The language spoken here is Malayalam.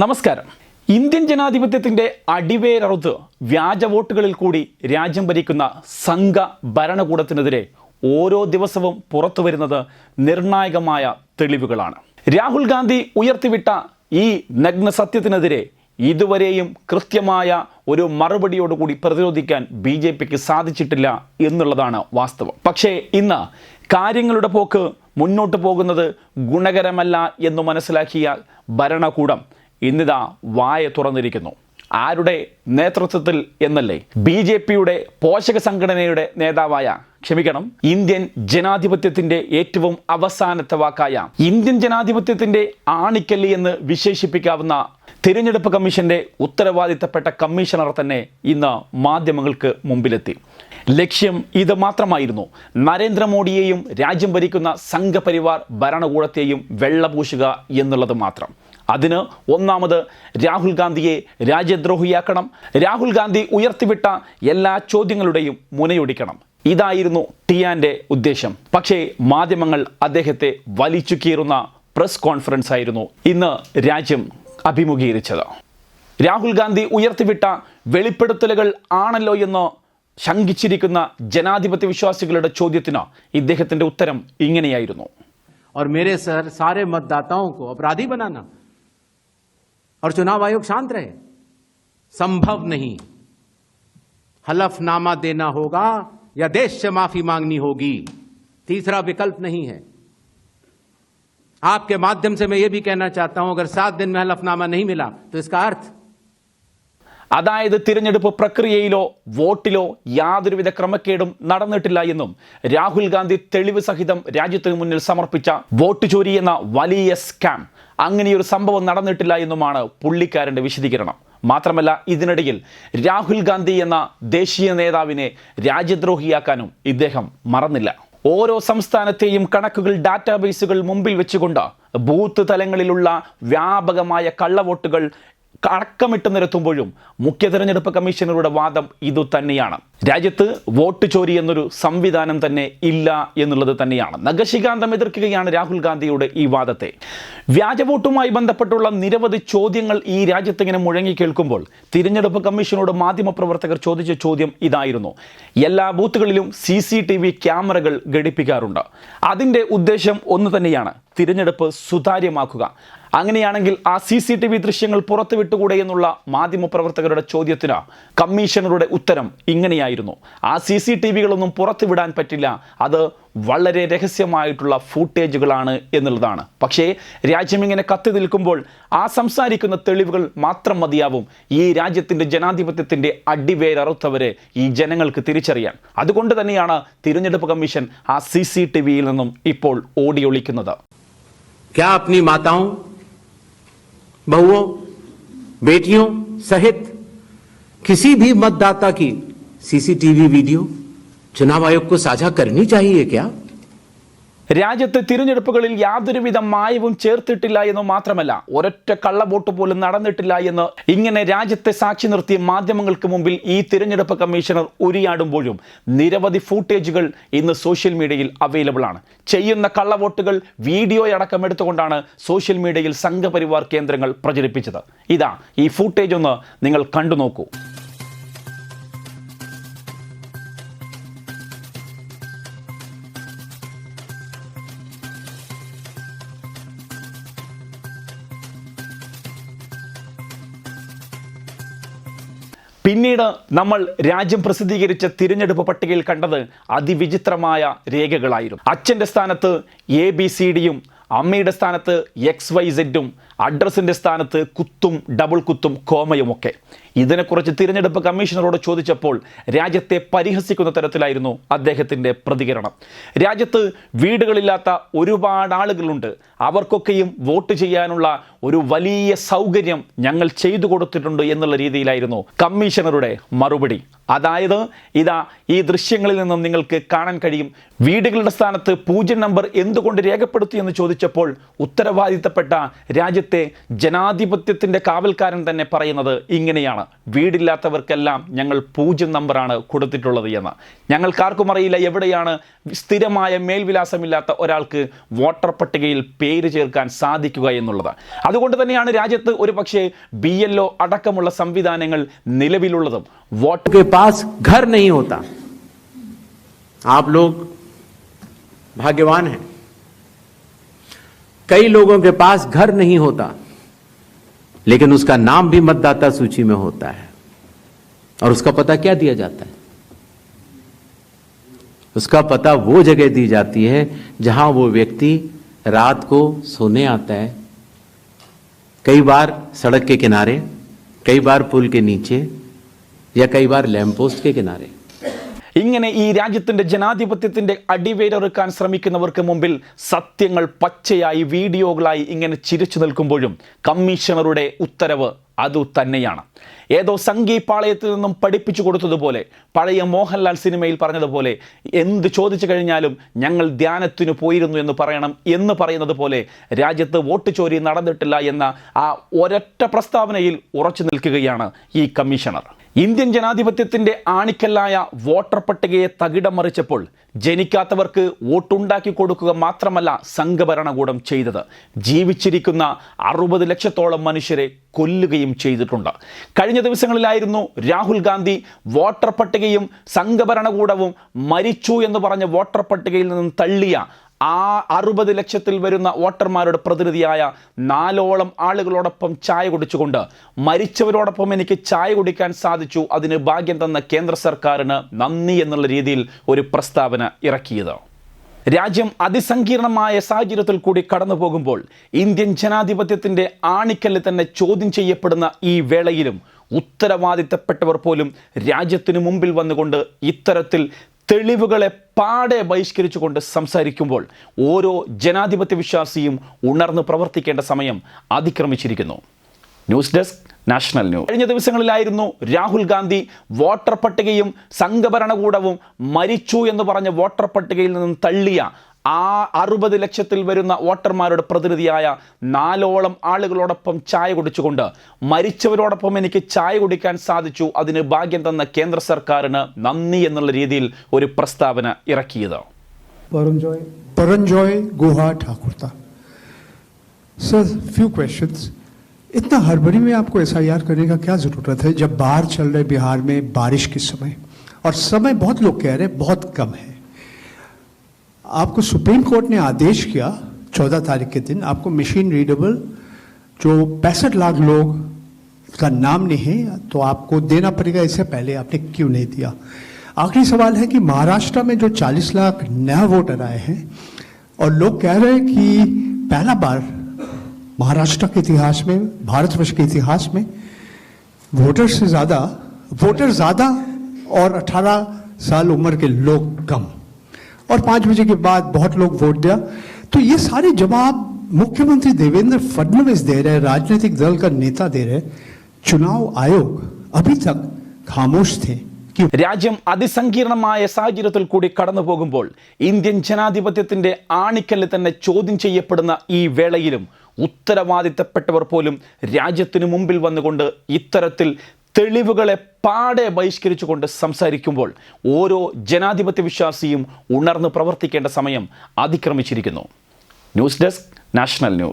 നമസ്കാരം. ഇന്ത്യൻ ജനാധിപത്യത്തിന്റെ അടിവേരറുത്ത് വ്യാജ വോട്ടുകളിൽ കൂടി രാജ്യം ഭരിക്കുന്ന സംഘ ഭരണകൂടത്തിനെതിരെ ഓരോ ദിവസവും പുറത്തു വരുന്നത് നിർണായകമായ തെളിവുകളാണ്. രാഹുൽ ഗാന്ധി ഉയർത്തിവിട്ട ഈ നഗ്ന സത്യത്തിനെതിരെ ഇതുവരെയും കൃത്യമായ ഒരു മറുപടിയോടുകൂടി പ്രതിരോധിക്കാൻ ബി ജെ പിക്ക് സാധിച്ചിട്ടില്ല എന്നുള്ളതാണ് വാസ്തവം. പക്ഷേ ഇന്ന് കാര്യങ്ങളുടെ പോക്ക് മുന്നോട്ട് പോകുന്നത് ഗുണകരമല്ല എന്ന് മനസ്സിലാക്കിയ ഭരണകൂടം ഇന്നിതാ വായ തുറന്നിരിക്കുന്നു. ആരുടെ നേതൃത്വത്തിൽ എന്നല്ലേ? ബി ജെ പിയുടെ പോഷക സംഘടനയുടെ നേതാവായ ക്ഷമിക്കണം ഇന്ത്യൻ ജനാധിപത്യത്തിന്റെ ഏറ്റവും അവസാനത്തെ വാക്കായ ഇന്ത്യൻ ജനാധിപത്യത്തിന്റെ ആണിക്കല്ലി എന്ന് വിശേഷിപ്പിക്കാവുന്ന തിരഞ്ഞെടുപ്പ് കമ്മീഷന്റെ ഉത്തരവാദിത്തപ്പെട്ട കമ്മീഷണർ തന്നെ ഇന്ന് മാധ്യമങ്ങൾക്ക് മുമ്പിലെത്തി. ലക്ഷ്യം ഇത് മാത്രമായിരുന്നു. നരേന്ദ്രമോദിയെയും രാജ്യം ഭരിക്കുന്ന സംഘപരിവാർ ഭരണകൂടത്തെയും വെള്ളപൂശുക എന്നുള്ളത് മാത്രം. അതിന് ഒന്നാമത് രാഹുൽ ഗാന്ധിയെ രാജ്യദ്രോഹിയാക്കണം രാഹുൽ ഗാന്ധി ഉയർത്തിവിട്ട എല്ലാ ചോദ്യങ്ങളുടെയും മുനയൊടിക്കണം ഇതായിരുന്നു ടിയാന്റെ ഉദ്ദേശം പക്ഷേ മാധ്യമങ്ങൾ അദ്ദേഹത്തെ വലിച്ചു കീറുന്ന പ്രസ് കോൺഫറൻസ് ആയിരുന്നു ഇന്ന് രാജ്യം അഭിമുഖീകരിച്ചത് രാഹുൽ ഗാന്ധി ഉയർത്തിവിട്ട വെളിപ്പെടുത്തലുകൾ ആണല്ലോ എന്ന് ശങ്കിച്ചിരിക്കുന്ന ജനാധിപത്യ വിശ്വാസികളുടെ ചോദ്യത്തിന് ഇദ്ദേഹത്തിന്റെ ഉത്തരം ഇങ്ങനെയായിരുന്നു और मेरे सर सारे मतदाताओं को अपराधी बनाना और चुनाव आयोग शांत रहे संभव नहीं हलफनामा देना होगा या देश से माफी मांगनी होगी तीसरा विकल्प नहीं है आपके माध्यम से मैं ये भी कहना चाहता हूं अगर सात दिन में हलफनामा नहीं मिला तो इसका अर्थ അതായത് തിരഞ്ഞെടുപ്പ് പ്രക്രിയയിലോ വോട്ടിലോ യാതൊരുവിധ ക്രമക്കേടും നടന്നിട്ടില്ല എന്നും രാഹുൽ ഗാന്ധി തെളിവ് സഹിതം രാജ്യത്തിന് മുന്നിൽ സമർപ്പിച്ച വോട്ട് ചോരി എന്ന വലിയ സ്കാം അങ്ങനെയൊരു സംഭവം നടന്നിട്ടില്ല എന്നുമാണ് പുള്ളിക്കാരന്റെ വിശദീകരണം. മാത്രമല്ല ഇതിനിടയിൽ രാഹുൽ ഗാന്ധി എന്ന ദേശീയ നേതാവിനെ രാജ്യദ്രോഹിയാക്കാനും ഇദ്ദേഹം മറന്നില്ല. ഓരോ സംസ്ഥാനത്തെയും കണക്കുകൾ ഡാറ്റാബേസുകൾ മുമ്പിൽ വെച്ചുകൊണ്ട് ബൂത്ത് തലങ്ങളിലുള്ള വ്യാപകമായ കള്ളവോട്ടുകൾ അടക്കമിട്ട് നിരത്തുമ്പോഴും മുഖ്യ തെരഞ്ഞെടുപ്പ് കമ്മീഷണറുടെ വാദം ഇതുതന്നെയാണ് രാജ്യത്ത് വോട്ട് ചോരി എന്നൊരു സംവിധാനം തന്നെ ഇല്ല എന്നുള്ളത് തന്നെയാണ്. നഖശികാന്തം എതിർക്കുകയാണ് രാഹുൽ ഗാന്ധിയുടെ ഈ വാദത്തെ. വ്യാജ വോട്ടുമായി ബന്ധപ്പെട്ടുള്ള നിരവധി ചോദ്യങ്ങൾ ഈ രാജ്യത്ത് ഇങ്ങനെ മുഴങ്ങി കേൾക്കുമ്പോൾ തിരഞ്ഞെടുപ്പ് കമ്മീഷനോട് മാധ്യമപ്രവർത്തകർ ചോദിച്ച ചോദ്യം ഇതായിരുന്നു. എല്ലാ ബൂത്തുകളിലും സി സി ടി വി ക്യാമറകൾ ഘടിപ്പിക്കാറുണ്ട്. അതിന്റെ ഉദ്ദേശം ഒന്ന് തന്നെയാണ് തിരഞ്ഞെടുപ്പ് സുതാര്യമാക്കുക. അങ്ങനെയാണെങ്കിൽ ആ സി സി ടി വി ദൃശ്യങ്ങൾ പുറത്തുവിട്ടുകൂടെ എന്നുള്ള മാധ്യമപ്രവർത്തകരുടെ ചോദ്യത്തിന് കമ്മീഷണറുടെ ഉത്തരം ഇങ്ങനെയായിരുന്നു ആ സി സി ടി വികളൊന്നും പുറത്തുവിടാൻ പറ്റില്ല അത് വളരെ രഹസ്യമായിട്ടുള്ള ഫൂട്ടേജുകളാണ് എന്നുള്ളതാണ് പക്ഷേ രാജ്യം ഇങ്ങനെ കത്തി നിൽക്കുമ്പോൾ ആ സംസാരിക്കുന്ന തെളിവുകൾ മാത്രം മതിയാവും ഈ രാജ്യത്തിൻ്റെ ജനാധിപത്യത്തിൻ്റെ അടിവേരറുത്തവരെ ഈ ജനങ്ങൾക്ക് തിരിച്ചറിയാൻ അതുകൊണ്ട് തന്നെയാണ് തിരഞ്ഞെടുപ്പ് കമ്മീഷൻ ആ സി സി ടി വിയിൽ നിന്നും ഇപ്പോൾ ഓടിയൊളിക്കുന്നത് क्या अपनी माताओं बहुओं, बेटियों सहित किसी भी मतदाता की सीसीटीवी वीडियो चुनाव आयोग को साझा करनी चाहिए क्या? രാജ്യത്തെ തിരഞ്ഞെടുപ്പുകളിൽ യാതൊരുവിധ മായവും ചേർത്തിട്ടില്ല എന്ന് മാത്രമല്ല ഒരൊറ്റ കള്ളവോട്ട് പോലും നടന്നിട്ടില്ല എന്ന് ഇങ്ങനെ രാജ്യത്തെ സാക്ഷി നിർത്തിയ മാധ്യമങ്ങൾക്ക് മുമ്പിൽ ഈ തിരഞ്ഞെടുപ്പ് കമ്മീഷണർ ഉരിയാടുമ്പോഴും നിരവധി ഫൂട്ടേജുകൾ ഇന്ന് സോഷ്യൽ മീഡിയയിൽ അവൈലബിൾ ആണ്. ചെയ്യുന്ന കള്ളവോട്ടുകൾ വീഡിയോ അടക്കം എടുത്തുകൊണ്ടാണ് സോഷ്യൽ മീഡിയയിൽ സംഘപരിവാർ കേന്ദ്രങ്ങൾ പ്രചരിപ്പിച്ചത്. ഇതാ ഈ ഫൂട്ടേജ് ഒന്ന് നിങ്ങൾ കണ്ടു നോക്കൂ. പിന്നീട് നമ്മൾ രാജ്യം പ്രസിദ്ധീകരിച്ച തിരഞ്ഞെടുപ്പ് പട്ടികയിൽ കണ്ടത് അതിവിചിത്രമായ രേഖകളായിരുന്നു. അച്ഛന്റെ സ്ഥാനത്ത് എ ബി സി ഡിയും അമ്മയുടെ സ്ഥാനത്ത് എക്സ് വൈ സെഡും അഡ്രസ്സിന്റെ സ്ഥാനത്ത് കുത്തും ഡബിൾ കുത്തും കോമയുമൊക്കെ. ഇതിനെക്കുറിച്ച് തിരഞ്ഞെടുപ്പ് കമ്മീഷണറോട് ചോദിച്ചപ്പോൾ രാജ്യത്തെ പരിഹസിക്കുന്ന തരത്തിലായിരുന്നു അദ്ദേഹത്തിന്റെ പ്രതികരണം. രാജ്യത്ത് വീടുകളില്ലാത്ത ഒരുപാട് ആളുകളുണ്ട്. അവർക്കൊക്കെയും വോട്ട് ചെയ്യാനുള്ള ഒരു വലിയ സൗകര്യം ഞങ്ങൾ ചെയ്തു കൊടുത്തിട്ടുണ്ട് എന്നുള്ള രീതിയിലായിരുന്നു കമ്മീഷണറുടെ മറുപടി. അതായത് ഇതാ ഈ ദൃശ്യങ്ങളിൽ നിന്നും നിങ്ങൾക്ക് കാണാൻ കഴിയും വീടുകളുടെ സ്ഥാനത്ത് പൂജ്യം നമ്പർ എന്തുകൊണ്ട് രേഖപ്പെടുത്തി എന്ന് ചോദിച്ചപ്പോൾ ഉത്തരവാദിത്തപ്പെട്ട രാജ്യത്തെ രാജ്യത്തെ ജനാധിപത്യത്തിൻ്റെ കാവൽക്കാരൻ തന്നെ പറയുന്നത് ഇങ്ങനെയാണ് വീടില്ലാത്തവർക്കെല്ലാം ഞങ്ങൾ പൂജ്യം നമ്പറാണ് കൊടുത്തിട്ടുള്ളത് എന്ന് ഞങ്ങൾക്കാർക്കും അറിയില്ല എവിടെയാണ് സ്ഥിരമായ മേൽവിലാസമില്ലാത്ത ഒരാൾക്ക് വോട്ടർ പട്ടികയിൽ പേര് ചേർക്കാൻ സാധിക്കുക എന്നുള്ളത് അതുകൊണ്ട് തന്നെയാണ് രാജ്യത്ത് ഒരു പക്ഷേ ബി എൽ ഒ അടക്കമുള്ള സംവിധാനങ്ങൾ നിലവിലുള്ളതും വോട്ട് के पास घर नहीं होता आप लोग भाग्यवान हैं कई लोगों के पास घर नहीं होता, लेकिन उसका नाम भी मतदाता सूची में होता है और उसका पता क्या दिया जाता है? उसका पता वो जगह दी जाती है जहाँ वो व्यक्ति रात को सोने आता है। कई बार सड़क के किनारे, कई बार पुल के नीचे या कई बार लैंप पोस्ट के किनारे। ഇങ്ങനെ ഈ രാജ്യത്തിന്റെ ജനാധിപത്യത്തിന്റെ അടിവേരറുക്കാൻ ശ്രമിക്കുന്നവർക്ക് മുമ്പിൽ സത്യങ്ങൾ പച്ചയായി വീഡിയോകളായി ഇങ്ങനെ ചിരിച്ചു നിൽക്കുമ്പോഴും കമ്മീഷണറുടെ ഉത്തരവ് അതു തന്നെയാണ്. ഏതോ സംഗീപാളയത്തിൽ നിന്നും പഠിപ്പിച്ചു കൊടുത്തതുപോലെ പഴയ മോഹൻലാൽ സിനിമയിൽ പറഞ്ഞതുപോലെ എന്ത് ചോദിച്ചു കഴിഞ്ഞാലും ഞങ്ങൾ ധ്യാനത്തിനു പോയിരുന്നു എന്ന് പറയണം എന്ന് പറയുന്നത് പോലെ രാജ്യത്ത് വോട്ട് ചോരി നടന്നിട്ടില്ല എന്ന ആ ഒരൊറ്റ പ്രസ്താവനയിൽ ഉറച്ചു നിൽക്കുകയാണ് ഈ കമ്മീഷണർ. ഇന്ത്യൻ ജനാധിപത്യത്തിന്റെ ആണിക്കല്ലായ വോട്ടർ പട്ടികയെ തകിടം മറിച്ചപ്പോൾ ജനിക്കാത്തവർക്ക് വോട്ടുണ്ടാക്കി കൊടുക്കുക മാത്രമല്ല സംഘഭരണകൂടം ചെയ്തത്. ജീവിച്ചിരിക്കുന്ന അറുപത് ലക്ഷത്തോളം മനുഷ്യരെ കൊല്ലുകയും ചെയ്തിട്ടുണ്ട്. കഴിഞ്ഞ ദിവസങ്ങളിലായിരുന്നു രാഹുൽ ഗാന്ധി വോട്ടർ പട്ടികയും സംഘഭരണകൂടവും മരിച്ചു എന്ന് പറഞ്ഞ വോട്ടർ പട്ടികയിൽ നിന്നും തള്ളിയ ആ അറുപത് ലക്ഷത്തിൽ വരുന്ന വോട്ടർമാരുടെ പ്രതിനിധിയായ നാലോളം ആളുകളോടൊപ്പം ചായ കുടിച്ചുകൊണ്ട് മരിച്ചവരോടൊപ്പം എനിക്ക് ചായ കുടിക്കാൻ സാധിച്ചു. അതിന് ഭാഗ്യം തന്ന കേന്ദ്ര സർക്കാരിന് നന്ദി എന്നുള്ള രീതിയിൽ ഒരു പ്രസ്താവന ഇറക്കിയത്. രാജ്യം അതിസങ്കീർണമായ സാഹചര്യത്തിൽ കൂടി കടന്നു പോകുമ്പോൾ ഇന്ത്യൻ ജനാധിപത്യത്തിന്റെ ആണിക്കല്ല് തന്നെ ചോദ്യം ചെയ്യപ്പെടുന്ന ഈ വേളയിലും ഉത്തരവാദിത്തപ്പെട്ടവർ പോലും രാജ്യത്തിനു മുമ്പിൽ വന്നുകൊണ്ട് ഇത്തരത്തിൽ തെളിവുകളെ പാടെ ബഹിഷ്കരിച്ചുകൊണ്ട് സംസാരിക്കുമ്പോൾ ഓരോ ജനാധിപത്യ വിശ്വാസിയും ഉണർന്ന് പ്രവർത്തിക്കേണ്ട സമയം അതിക്രമിച്ചിരിക്കുന്നു. News desk national news. കഴിഞ്ഞ ദിവസങ്ങളിലായിരുന്നു രാഹുൽ ഗാന്ധി വോട്ടർ പട്ടികയും സംഘഭരണകൂടവും മരിച്ചു എന്ന് പറഞ്ഞ വോട്ടർ പട്ടികയിൽ നിന്നും തള്ളിയ ആ അറുപത് ലക്ഷത്തിൽ വരുന്ന വോട്ടർമാരുടെ പ്രതിനിധിയായ നാലോളം ആളുകളോടൊപ്പം ചായ കുടിച്ചുകൊണ്ട് മരിച്ചവരോടൊപ്പം എനിക്ക് ചായ കുടിക്കാൻ സാധിച്ചു അതിന് ഭാഗ്യം തന്ന കേന്ദ്ര സർക്കാരിന് നന്ദി എന്നുള്ള രീതിയിൽ ഒരു പ്രസ്താവന ഇറക്കിയത് Paranjoy, Paranjoy Guha Thakurta. Sir, few questions. इतना हड़बड़ी में आपको एस करने का क्या जरूरत है जब बाहर चल रहे बिहार में बारिश के समय और समय बहुत लोग कह रहे हैं बहुत कम है आपको सुप्रीम कोर्ट ने आदेश किया चौदह तारीख के दिन, आपको मशीन रीडेबल जो पैंसठ लाख लोग का नाम नहीं है तो आपको देना पड़ेगा, इससे पहले आपने क्यों नहीं दिया? आखिरी सवाल है कि महाराष्ट्र में जो 40 लाख नया वोटर आए हैं, और लोग कह रहे हैं कि पहला बार महाराष्ट्र के इतिहास में, भारतवर्ष के इतिहास में वोटर से ज़्यादा वोटर ज़्यादा और 18 साल उम्र के लोग कम। और पांच बजे के बाद बहुत लोग वोट दिया तो ये सारे जवाब मुख्यमंत्री देवेंद्र फडणवीस दे रहे हैं राजनीतिक दल का नेता दे रहे हैं चुनाव आयोग अभी तक खामोश थे कि രാജ്യം അതിസങ്കീർണമായ സാഹചര്യത്തിൽ കൂടി കടന്നു പോകുമ്പോൾ ഇന്ത്യൻ ജനാധിപത്യത്തിന്റെ ആണിക്കല്ല് തന്നെ ചോദ്യം ചെയ്യപ്പെടുന്ന ഈ വേളയിലും ഉത്തരവാദിത്തപ്പെട്ടവർ പോലും രാജ്യത്തിനു മുമ്പിൽ വന്നുകൊണ്ട് ഇത്തരത്തിൽ തെളിവുകളെ പാടെ ബഹിഷ്കരിച്ചുകൊണ്ട് സംസാരിക്കുമ്പോൾ ഓരോ ജനാധിപത്യ വിശ്വാസിയും ഉണർന്ന് പ്രവർത്തിക്കേണ്ട സമയം അതിക്രമിച്ചിരിക്കുന്നു. News desk national news.